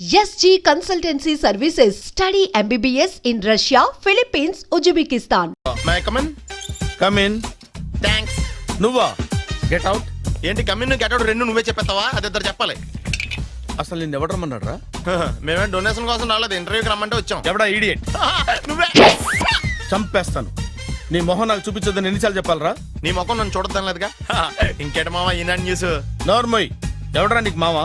SG Consultancy Services. Study MBBS in Russia, Philippines, Uzbekistan. My come on come in thanks నువ్వా? Get out ఏంటి come in get out రెండు నువ్వే చెప్పేస్తావా? అది ఇద్దరు చెప్పాలి. అసలు నిన్ను ఎవడు రమ్మన్నాడు రా మేమే డొనేషన్ కోసం రాలేదు ఇంటర్వ్యూకి రమ్మంటే వచ్చాం. ఎవడా ఈడియట్ నువ్వే. చంపేస్తాను. నీ మొహం నాకు చూపించొద్దని ఎన్నిసార్లు చెప్పాలరా? నీ ముఖం నన్ను చూడద్దాం లేదుగా? ఇంకేట మామ ఈనాడు న్యూస్ నోర్మోయ్. ఎవడరా నీకు మావా?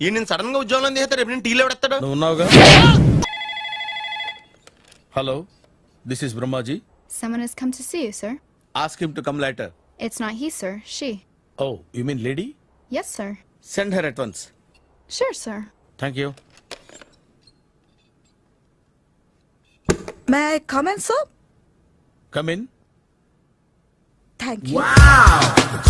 ఈ నేను సడన్గా ఉద్యోగంలో తీస్తాడు రేపు నేను టీలో పెడతాడు నువ్వు ఉన్నావుగా hello this is Brahmaji Someone has come to see you, sir. Ask him to come later It's not he, sir. She. Oh you mean lady Yes, sir. Send her at once Sure, sir. Thank you May I come in, sir? Come in Thank you.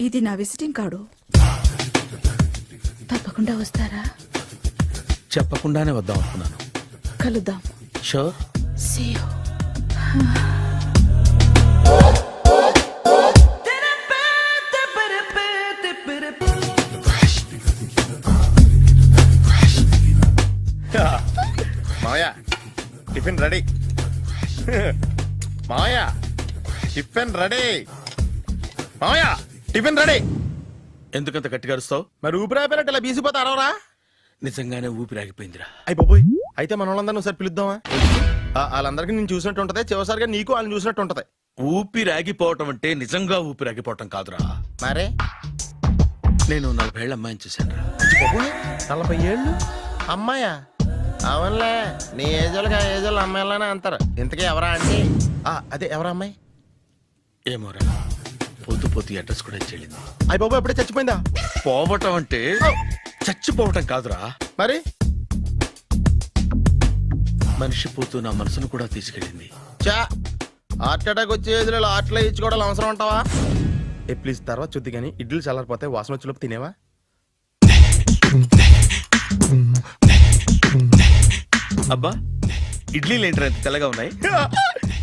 ఇది నా visiting card తప్పకుండా వస్తారా? చెప్పకుండానే వద్దాం అనుకున్నాను. కలుద్దాం. Sure See you. మామయ్య tiffin ready. మామయ్య టిఫిన్ రెడీ. మామయ్య టిఫిన్ రెడీ. ఎందుకంత గట్టిగా అరుస్తావు? మరి ఊపిరాయిపోయినట్టు ఇలా బీసిపోతే అరవరా? నిజంగానే ఊపిరాగిపోయిందిరా అయ్యి బాబోయ్ అయితే మన వాళ్ళందరినీ ఒకసారి పిలుద్దామా? వాళ్ళందరికీ నేను చూసినట్టు ఉంటది చివరిసారిగా నీకు వాళ్ళని చూసినట్టు ఉంటది. ఊపిరాగిపోవటం అంటే నిజంగా ఊపిరాగిపోవటం కాదురా. మరే? నేను నలభై ఏళ్ళ అమ్మాయిని చూశాను రా. బాబోయ్ నలభై ఏళ్ళు? అమ్మాయా? అవునులే నీ ఏజోళ్ళకి ఆ ఏజోళ్ళు అమ్మాయిలానే అంటారు. ఇంతకీ ఎవరా అంటే అదే ఎవరా అమ్మాయి? ఏమోరా. పొద్దు పొద్దు అడ్రస్ కూడా చెల్లింది అయ్యి బాబు ఎప్పుడే చచ్చిపోయిందా? పోవటం అంటే చచ్చిపోవటం కాదురా. మరి? మనిషి పోతూ నా మనసును కూడా తీసుకెళ్ళింది. చా హార్ట్ అటాక్ వచ్చే ఏజ్లో ఆటలో ఇచ్చుకోవడం అవసరం ఉంటావా ఏ ప్లీజ్ తర్వాత చూద్ది కానీ ఇడ్లు చల్లారిపోతే వాసన వచ్చేలోపు తినేవా? అబ్బా ఇడ్లీలు ఏంట్రా ఇంత తెల్లగా ఉన్నాయి?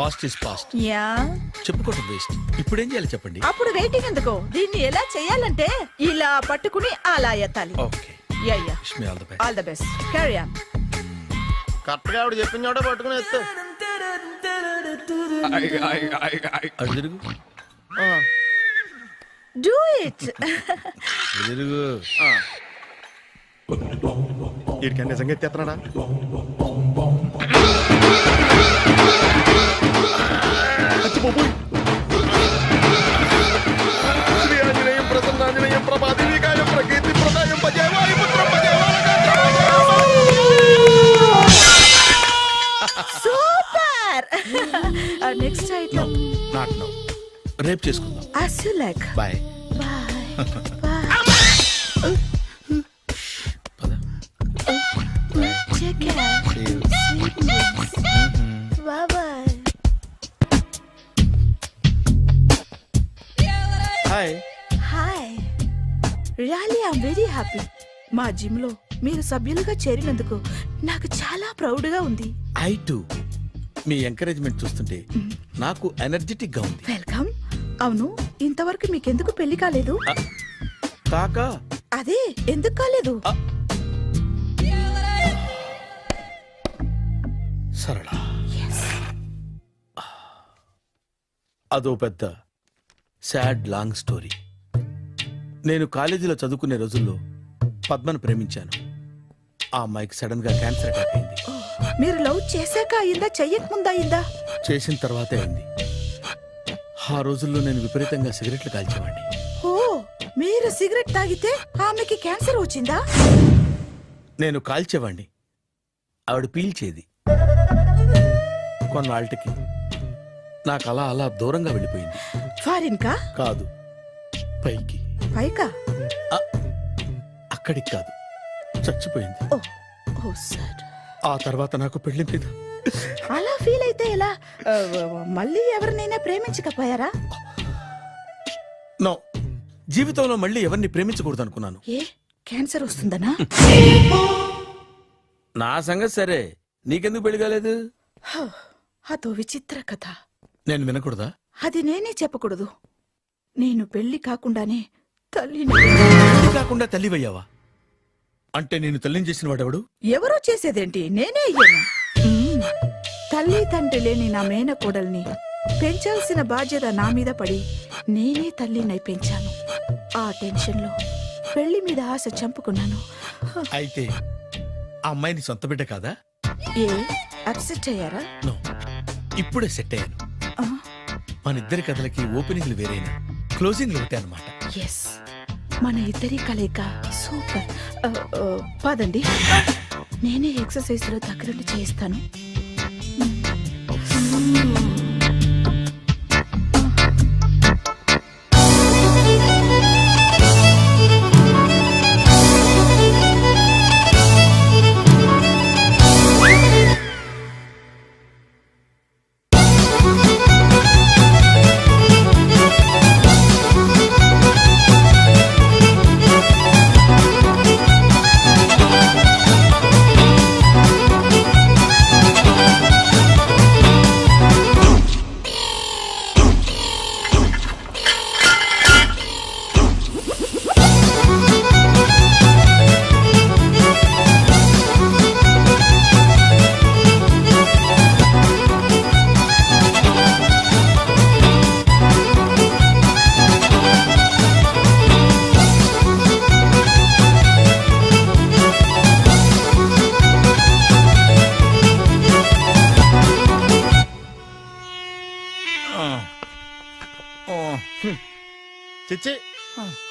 పాస్ట్ ఇస్ పాస్ట్ యా చెప్పుకోవటం వేస్ట్ ఇప్పుడు ఏం చేయాలి చెప్పండి? అప్పుడు వెయిటింగ్ ఎందుకు? దీన్ని ఎలా చేయాలంటే ఇలా పట్టుకుని అలా ఎత్తాలి. Okay ya ya wish me all the best all the best carry on కరెక్ట్గా ఆవిడ చెప్పిన చోట పట్టుకుని ఎత్తు. అటు తిరుగు. డూ ఇట్ తిరుగు. వీడికి నిజంగా ఎత్తేస్తున్నాడా bye hi hi really I'm very happy మా జిమ్లో మీరు సభ్యులుగా చేరినందుకు నాకు చాలా ప్రౌడ్గా ఉంది. ఐ టు మీ ఎంకరేజ్మెంట్ చూస్తుంటే నాకు ఎనర్జెటిక్గా ఉంది. వెల్కమ్ అవును ఇంతవరకు మీకెందుకు పెళ్ళి కాలేదు? కాకా? అదే ఎందుకు కాలేదు? సరళ. అదో పెద్ద సాడ్ లాంగ్ స్టోరీ. నేను కాలేజీలో చదువుకునే రోజుల్లో పద్మను ప్రేమించాను. ఆ అమ్మాయికి సడన్గా క్యాన్సర్ అటాక్ అయింది. మీరు లవ్ చేశాక అయిందా చెయ్యక ముందా అయిందా? చేసిన తర్వాతే అయింది. ఆ రోజుల్లో నేను విపరీతంగా సిగరెట్లు కాల్చేవాడిని ఓ మీరు సిగరెట్ తాగితే ఆమెకి క్యాన్సర్ వచ్చిందా? నేను కాల్చేవాణ్ణి. ఆవిడ పీల్చేది. కొన్నాళ్ళకి. నాకు అలా అలా దూరంగా వెళ్ళిపోయింది. ఫారిన్ కా కాదు. పైకి. పైకా? అక్కడికి కాదు. చచ్చిపోయింది. Oh oh sir. ఆ తర్వాత నాకు పెళ్ళి మీద అలా ఫీల్ అయితే ఎలా? మళ్ళీ ఎవరినైనా ప్రేమించకపోయారా? నో. జీవితంలో మళ్ళీ ఎవరిని ప్రేమించకూడదు అనుకున్నాను ఏ? క్యాన్సర్ వస్తుందనా? నా సంగతి సరే. నీకెందుకు పెళ్ళి కాలేదు? హ, అదో విచిత్ర కథ. నేను వినకూడదా? అది నేనే చెప్పకూడదు. నేను పెళ్ళి కాకుండానే తల్లిని పెళ్ళి కాకుండా తల్లివయ్యావా? అంటే నేను తల్లిని చేసిన వాడెవడు? ఎవరో చేసేదేంటి? నేనే అయ్యాను. తల్లి తండ్రి లేని నా మేనకోడల్ని. పెంచాల్సిన బాధ్యత నా మీద పడి నేనే తల్లినై పెంచాను. ఆ టెన్షన్లో పెళ్ళి మీద ఆశ చంపుకున్నాను. అయితే ఆ అమ్మాయిని సొంత బిడ్డ కాదా? ఏ? అప్సెట్ అయ్యారా? నో. ఇప్పుడే సెట్ అయ్యాను. మన ఇద్దరి కథలకి ఓపెనింగ్లు వేరైనా క్లోజింగ్లు ఒకటే అనమాట ఎస్ మన ఇద్దరి కలయిక సూపర్. పదండి. నేనే ఎక్సర్సైజ్లో దగ్గరుండి చేయిస్తాను. చిచ్చి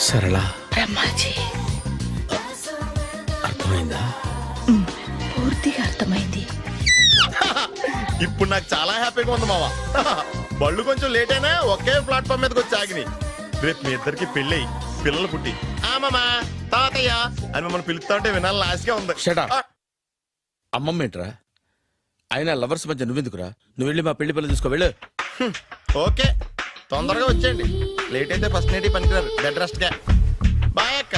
సరళ. బ్రహ్మాజీ. అర్థమైందా? పూర్తిగా అర్థమైంది. ఇప్పుడు నాకు చాలా హ్యాపీగా ఉంది మావా. బళ్ళు కొంచెం లేట్ అయినా ఒకే ప్లాట్ఫామ్ మీదకి వచ్చి ఆగినాయి రేపు మీ ఇద్దరికి పెళ్ళి పిల్లలు పుట్టి. ఆమమ్మా తాతయ్య అని మమ్మల్ని పిలుస్తా ఉంటే వినాలని ఆశగా ఉంది. ఆ, అమ్మమ్మ ఏంట్రా? అయినా లవర్స్ మధ్య నువ్వెందుకురా? నువ్వు వెళ్ళి మా పెళ్ళి పిల్లలు తీసుకో వెళ్ళు. ఓకే. తొందరగా వచ్చేయండి. లేట్ అయితే ఫస్ట్ నేటి పనికిరారు. బెడ్ రెస్ట్గా బాయ్ అక్క.